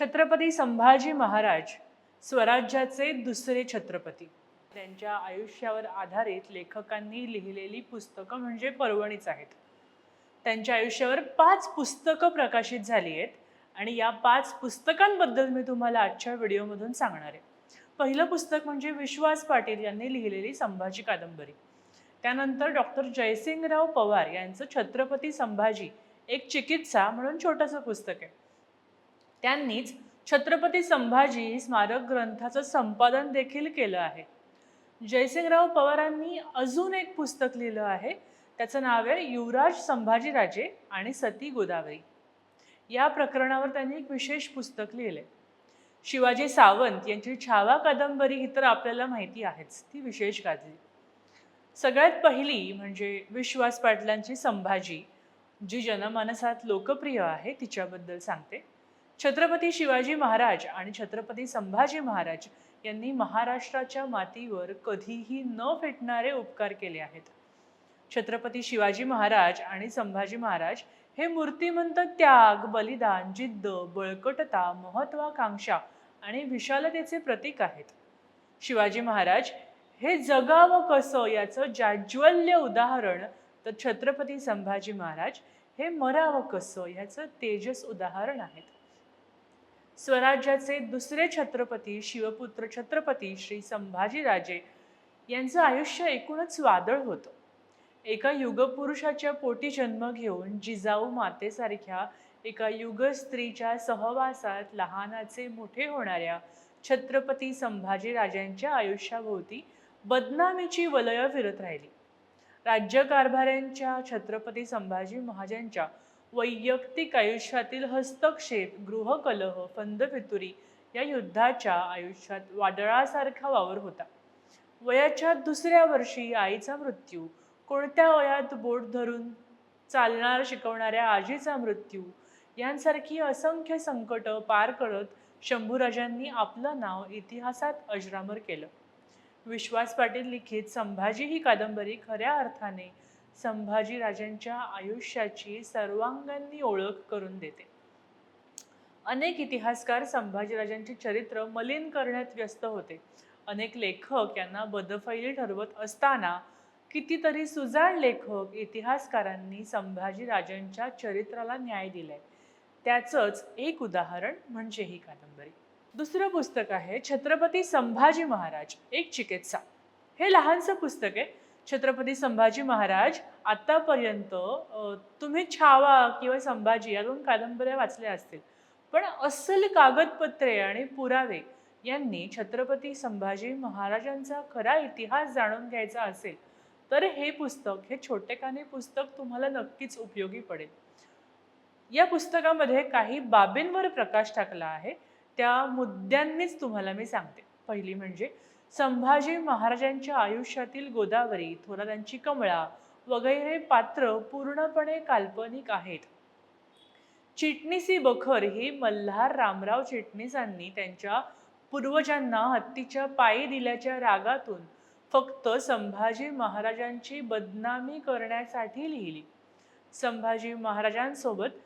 छत्रपती संभाजी महाराज स्वराज्याचे दुसरे छत्रपती. त्यांच्या आयुष्यावर आधारित लेखकांनी लिहिलेली पुस्तकं म्हणजे पर्वणीच आहेत. त्यांच्या आयुष्यावर पाच पुस्तकं प्रकाशित झाली आहेत आणि या पाच पुस्तकांबद्दल मी तुम्हाला आजच्या व्हिडिओमधून सांगणार आहे. पहिलं पुस्तक म्हणजे विश्वास पाटील यांनी लिहिलेली संभाजी कादंबरी. त्यानंतर डॉक्टर जयसिंगराव पवार यांचं छत्रपती संभाजी एक चिकित्सा म्हणून छोटंसं पुस्तक आहे. त्यांनीच छत्रपती संभाजी स्मारक ग्रंथाचं संपादन देखील केलं आहे. जयसिंगराव पवारांनी अजून एक पुस्तक लिहिलं आहे. त्याचं नाव आहे युवराज संभाजीराजे आणि सती गोदावरी. या प्रकरणावर त्यांनी एक विशेष पुस्तक लिहिले शिवाजी सावंत यांची छावा कादंबरी ही तर आपल्याला माहिती आहेच ती विशेष गाजली. सगळ्यात पहिली म्हणजे विश्वास पाटलांची संभाजी जी जनमानसात लोकप्रिय आहे तिच्याबद्दल सांगते. छत्रपती शिवाजी महाराज आणि छत्रपती संभाजी महाराज यांनी महाराष्ट्राच्या मातीवर कधीही न फेटणारे उपकार केले आहेत. छत्रपती शिवाजी महाराज आणि संभाजी महाराज हे मूर्तिमंत त्याग बलिदान जिद्द बळकटता महत्वाकांक्षा आणि विशालतेचे प्रतीक आहेत. शिवाजी महाराज हे जगावं कसं याचं जाज्वल्य उदाहरण तर छत्रपती संभाजी महाराज हे मरावं कसं ह्याचं तेजस उदाहरण आहेत. स्वराज्याचे दुसरे छत्रपती शिवपुत्र छत्रपती श्री संभाजीराजे यांचं आयुष्य एकूणच वादळ होतं. एका युगपुरुषाच्या पोटी जन्म घेऊन जिजाऊ मातेसारख्या एका युग स्त्रीच्या सहवासात लहानाचे मोठे होणाऱ्या छत्रपती संभाजीराजांच्या आयुष्याभोवती बदनामीची वलय फिरत राहिली. राज्यकारभाऱ्यांच्या छत्रपती संभाजी महाजांच्या वैयक्तिक आयुष्यातील हस्तक्षेप गृहकलह फंदफितुरी या युद्धाच्या आयुष्यात वादळासारखा वावर होता. वयाच्या दुसऱ्या वर्षी आईचा मृत्यू कोणत्या वयात बोट धरून चालणार शिकवणाऱ्या आजीचा मृत्यू यांसारखी असंख्य संकट पार करत शंभूराजांनी आपलं नाव इतिहासात अजरामर केलं. विश्वास पाटील लिखित संभाजी ही कादंबरी खऱ्या अर्थाने संभाजीराजांच्या आयुष्याची सर्वांगांनी ओळख करून देते. अनेक इतिहासकार संभाजीराजांचे चरित्र मलिन करण्यात व्यस्त होते. अनेक लेखक यांना बदफैली ठरवत असताना कितीतरी सुजाण लेखक इतिहासकारांनी संभाजीराजांच्या चरित्राला न्याय दिलाय. त्याचंच एक उदाहरण म्हणजे ही कादंबरी. दुसरं पुस्तक आहे छत्रपती संभाजी महाराज एक चिकित्सा. हे लहानसं पुस्तक आहे. छत्रपती संभाजी महाराज आतापर्यंत तुम्ही छावा किंवा संभाजी या दोन कादंबऱ्या वाचल्या असतील. पण अस्सल कागदपत्रे आणि पुरावे यांनी छत्रपती संभाजी महाराजांचा खरा इतिहास जाणून घ्यायचा असेल तर हे पुस्तक हे छोटेखानी पुस्तक तुम्हाला नक्कीच उपयोगी पडेल. या पुस्तकामध्ये काही बाबींवर प्रकाश टाकला आहे त्या मुद्द्यांनीच तुम्हाला मी सांगते. पहिली म्हणजे संभाजी महाराजांच्या आयुष्यातील गोदावरी थोरातांची कमळा वगैरे पात्र पूर्णपणे काल्पनिक आहेत. चिटणीसी बखर ही मल्हार रामराव चिटणीसांनी त्यांच्या पूर्वजांना हत्तीच्या पायी दिल्याच्या रागातून फक्त संभाजी महाराजांची बदनामी करण्यासाठी लिहिली. संभाजी महाराजांसोबत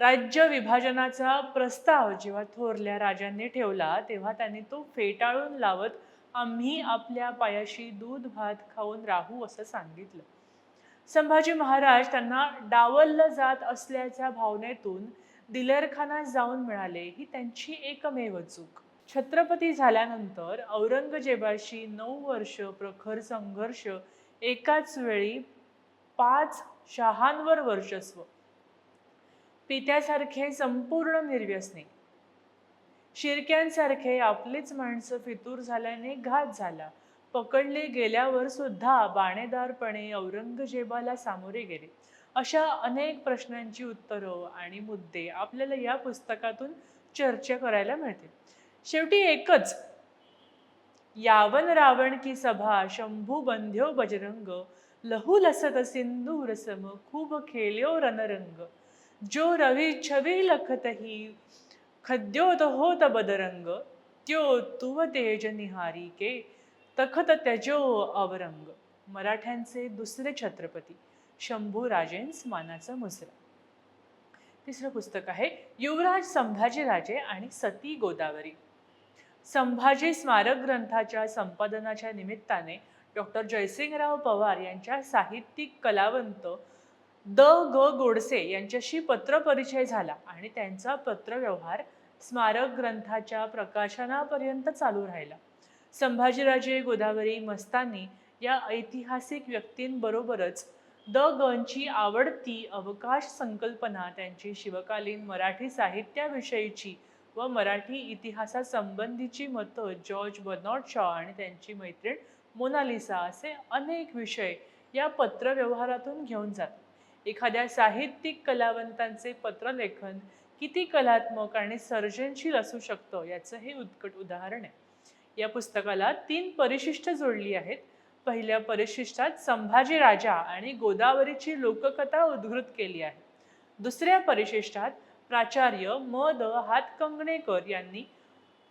राज्य विभाजनाचा प्रस्ताव जेव्हा थोरल्या राजांनी ठेवला तेव्हा त्यांनी तो फेटाळून लावत आम्ही आपल्या पायाशी दूध भात खाऊन राहू असं सांगितलं. संभाजी महाराज त्यांना डावललं जात असल्याच्या भावनेतून दिलेरखाना जाऊन मिळाले ही त्यांची एकमेव चूक. छत्रपती झाल्यानंतर औरंगजेबाशी नऊ वर्ष प्रखर संघर्ष एकाच वेळी पाच शहांवर वर्चस्व. पित्यासारखे संपूर्ण निर्व्यसनी. शिरक्यांसारखे आपलीच माणसं फितूर झाल्याने घात झाला. पकडले गेल्यावर सुद्धा बाणेदारपणे औरंगजेबाला सामोरे गेले. अशा अनेक प्रश्नांची उत्तरं आणि मुद्दे आपल्याला या पुस्तकातून चर्चा करायला मिळते शेवटी एकच यावन रावण की सभा शंभू बंध्यो बजरंग लहू लसत सिंधू रसम खूप खेल्यो रणरंग. जो रवी छवी लखतही खद्योत होत बदरंग त्यो तुव तेज निहारी के तखत त्यजो अवरंग. मराठ्यांचे दुसरे छत्रपती शंभू राजेंस मानाचा मुसरा तिसरं पुस्तक आहे युवराज संभाजीराजे आणि सती गोदावरी. संभाजी स्मारक ग्रंथाच्या संपादनाच्या निमित्ताने डॉक्टर जयसिंगराव पवार यांच्या साहित्यिक कलावंत द ग गोडसे यांच्याशी पत्रपरिचय झाला आणि त्यांचा पत्रव्यवहार स्मारक ग्रंथाच्या प्रकाशनापर्यंत चालू राहिला. संभाजीराजे गोदावरी मस्तानी या ऐतिहासिक व्यक्तींबरोबरच द गंची आवडती अवकाश संकल्पना त्यांची शिवकालीन मराठी साहित्याविषयीची व मराठी इतिहासासंबंधीची मतं जॉर्ज बर्नॉट शॉ आणि त्यांची मैत्रीण मोनालिसा असे अनेक विषय या पत्रव्यवहारातून घेऊन जातात. एखाद्या साहित्यिक कलावंतांचे पत्रलेखन किती कलात्मक आणि सर्जनशील असू शकतं याचं हे उत्कट उदाहरण आहे. या पुस्तकाला तीन परिशिष्ट जोडली आहेत. पहिल्या परिशिष्टात संभाजी राजा आणि गोदावरीची लोककथा उद्धृत केली आहे. दुसऱ्या परिशिष्टात प्राचार्य म. द. हातकंगणेकर यांनी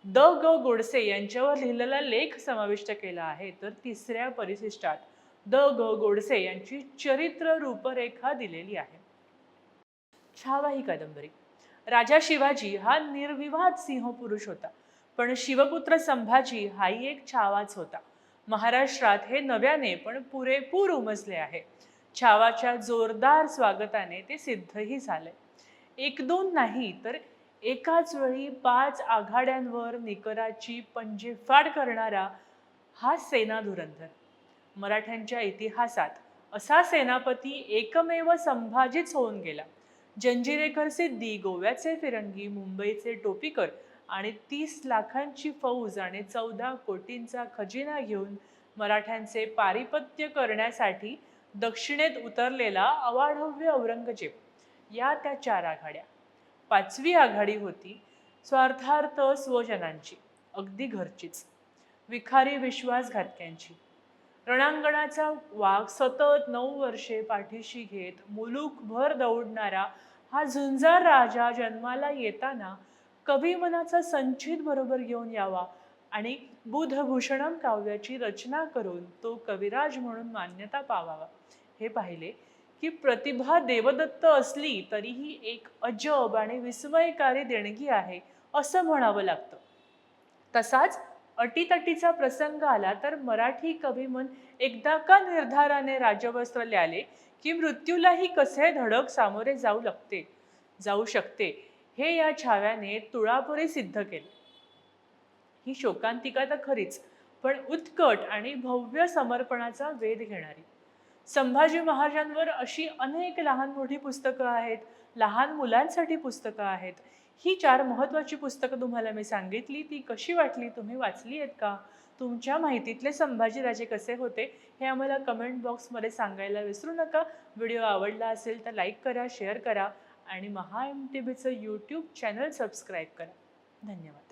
द. ग. गोडसे यांच्यावर लिहिलेला लेख समाविष्ट केला आहे. तर तिसऱ्या परिशिष्टात द ग गोडसे यांची चरित्र रूपरेखा दिलेली आहे. छावा ही कादंबरी. राजा शिवाजी हा निर्विवाद सिंह पुरुष होता पण शिवपुत्र संभाजी हाही एक छावाच होता. महाराष्ट्रात हे नव्याने पण पुरेपूर उमजले आहे. छावाच्या जोरदार स्वागताने ते सिद्धही झाले. एक दोन नाही तर एकाच वेळी पाच आघाड्यांवर निकराची पंजेफाड करणारा हा सेना धुरंधर मराठ्यांच्या इतिहासात असा सेनापती एकमेव संभाजीच होऊन गेला. जंजिरेकर सिद्धी गोव्याचे फिरंगी मुंबईचे टोपीकर आणि तीस लाखांची फौज आणि चौदा कोटींचा खजिना घेऊन मराठ्यांचे पारिपत्य करण्यासाठी दक्षिणेत उतरलेला अवाढव्य औरंगजेब. या त्या चार आघाड्या. पाचवी आघाडी होती स्वार्थार्थ स्वजनांची अगदी घरचीच. विखारी विश्वासघातक्यांची. रणांगणाचा वाघ सतत नऊ वर्षे पाठीशी घेत मुलूकभर दौडणारा हा झुंजार राजा जन्माला येताना कवी मनाचा संचित बरोबर घेऊन यावा आणि बुधभूषणम काव्याची रचना करून तो कविराज म्हणून मान्यता पावावा. हे पाहिले की प्रतिभा देवदत्त असली तरीही एक अजब आणि विस्मयकारी देणगी आहे असं म्हणावं लागतं. तसाच अटीतटीचा प्रसंग आला तर मराठी कवीमन एकदा का निर्धाराने राजवस्त्र ल्याले की मृत्यूलाही कसे धडक सामोरे जाऊ लागते जाऊ शकते हे या छाव्याने तुळापुरे सिद्ध केले. ही शोकांतिका तर खरीच पण उत्कट आणि भव्य समर्पणाचा वेध घेणारी. संभाजी महाराजांवर अशी अनेक लहान मोठी पुस्तकं आहेत लहान मुलांसाठी पुस्तकं आहेत ही चार महत्त्वाची पुस्तकं तुम्हाला मी सांगितली ती कशी वाटली तुम्ही वाचली आहेत का? तुमच्या माहितीतले संभाजीराजे कसे होते हे आम्हाला कमेंट बॉक्समध्ये सांगायला विसरू नका. व्हिडिओ आवडला असेल तर लाईक करा शेअर करा आणि महा एम टी व्हीचं यूट्यूब चॅनल सबस्क्राईब करा. धन्यवाद.